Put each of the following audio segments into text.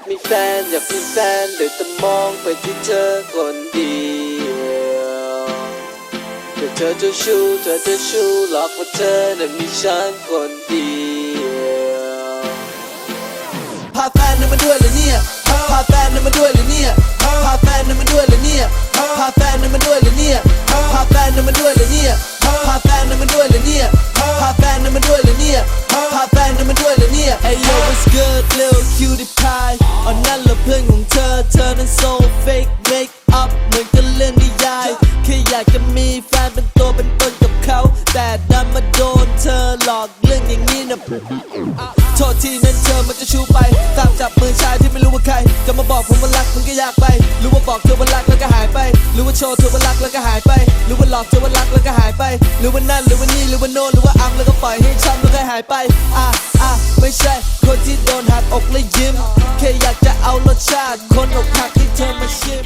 แฟน อยากมีแฟนเดี๋ยวแต่มองไปที่เธอคนเดียวเดี๋ยวเธอจะชู้เธอจะชู้หลอกว่าเธอนั้นมีฉันคนเดียวพาแฟนนั้นมาด้วยเลยเนี่ยพาแฟนนั้นมาด้วยเลยเนี่ยพาแฟนนั้นมาด้วยเลยเนี่ยพาแฟนนั้นมาด้วยเลยเนี่ยพาแฟนนั้นมาด้วยเลยเนี่ยพาแฟนนั้นมาด้วยเลยเนี่ยพาแฟนนั้นมาด้วยเลยเนี่ยพาแฟนนั้นมาด้วยเลยเนี่ย Hey yo what's good little cutie บอกผมว่ารักมันก็อยากไป รู้ว่าบอกเธอว่ารักแล้วก็หายไป รู้ว่าโชว์เธอว่ารักแล้วก็หายไป รู้ว่าหลอกเธอว่ารักแล้วก็หายไปรือว่านั่นหรือว่านี่หรือว่าโน่นหรือว่าอัมแล้วก็ปล่อยให้ช้ำแล้วก็หายไป อะอะไม่ใช่ คนที่โดนหักอกและยิ้ม แค่อยากจะเอารสชาติ คนอกหักที่เธอมาชิม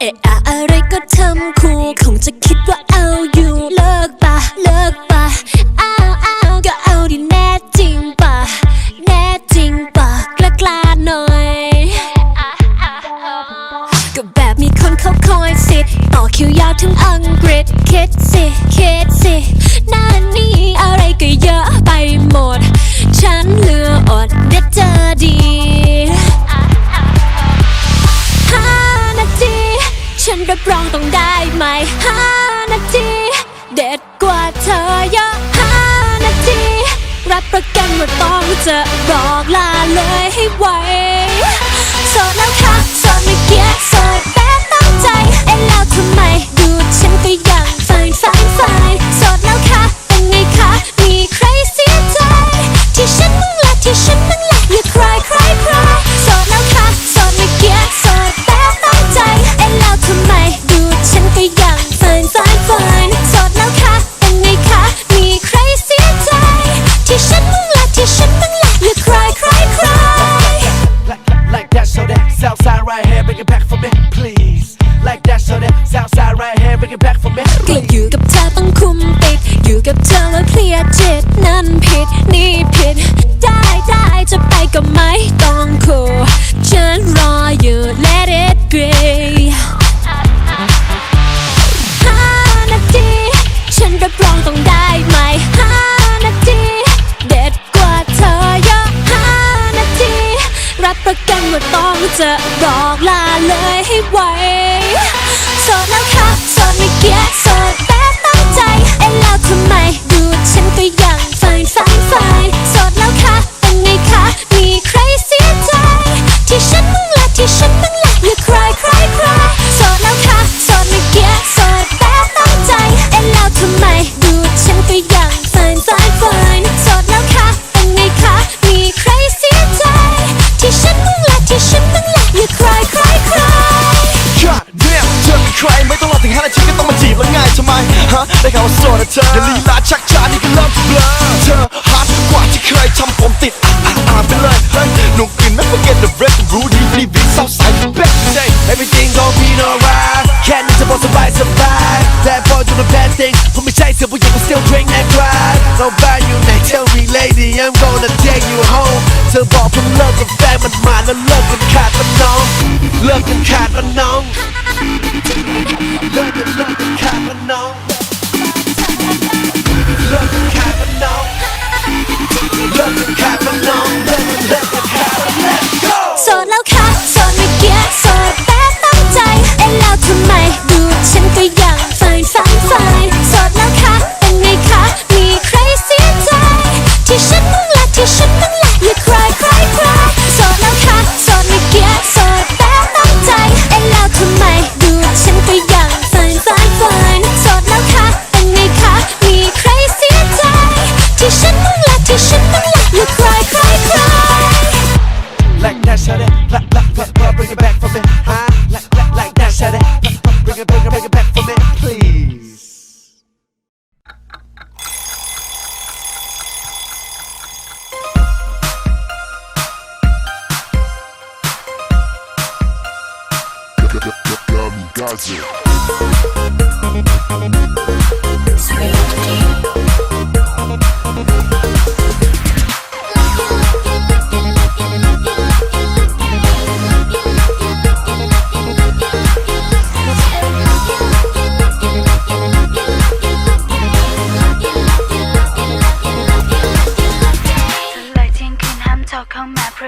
เอะอะอะไรก็ทำคู่คงจะคิดว่าเอาอยู่ เลิกปะเลิกปะอ้าวอ้าวก็เอาดิแน่ กล้ากล้าหน่อย ก็แบบมีคนเขาคอยสิ ต่อคิวยาวถึงอังกฤษ คิดสิ คิดสิหน้านี้อะไรก็เยอะไปหมด ฉันเหลืออดเด็ดเจอดีห้านาที ฉันรับรองต้องได้ไหมห้านาที เด็ดกว่าเธอเยอะห้านาที รับประกันว่าต้องจะบอกลาเลยให้ไวโสดแล้วค่ะ มันเลิกกันขาดมันน้อง เลิกกันขาดมันน้อง เลิกกันเลิกกันขาดมันน้อง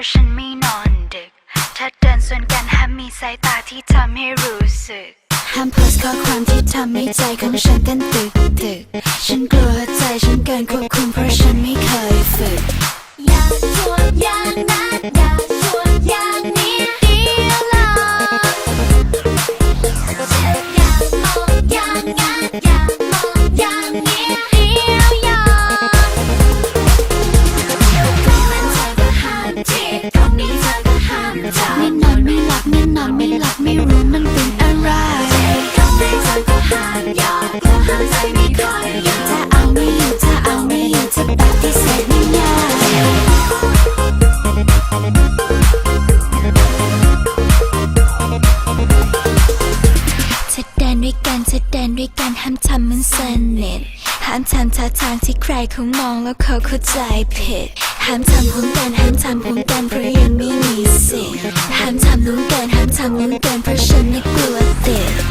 ะฉันไม่นอนดึก ถ้าเดินส่วนกันห้ามมีสายตาที่ทำให้รู้สึก ห้ามโพสข้อความที่ทำให้ใจของฉันเต้นตึกตึก ฉันกลัวใจฉันเกินควบคุมเพราะฉันไม่เคยฝึก อยากชวนอยากนะ ไม่นอนไม่หลับไม่นอนไม่หลับไม่รู้มันเป็นอะไรตรงนี้เธอก็ห้ามหยอกก็ห้ามใจไม่ค่อยหยอกถ้าเอาไม่อยู่ถ้าเอาไม่อยู่จะปฏิเสธไม่ง่ายจะเดินด้วยกันจะเดินด้วยกันห้ามทำมันสนิทห้ามทำท่าางที่ใครเขามองแล้วเขาเข้าใจผิดห้ามทำหุ้นเกินห้ามทำหุ้นเกินเพราะยังไม่มีสิทธิ์ห้ามทำนู้นเกินห้ามทำนู้นเกินเพราะฉันไม่กลัวติด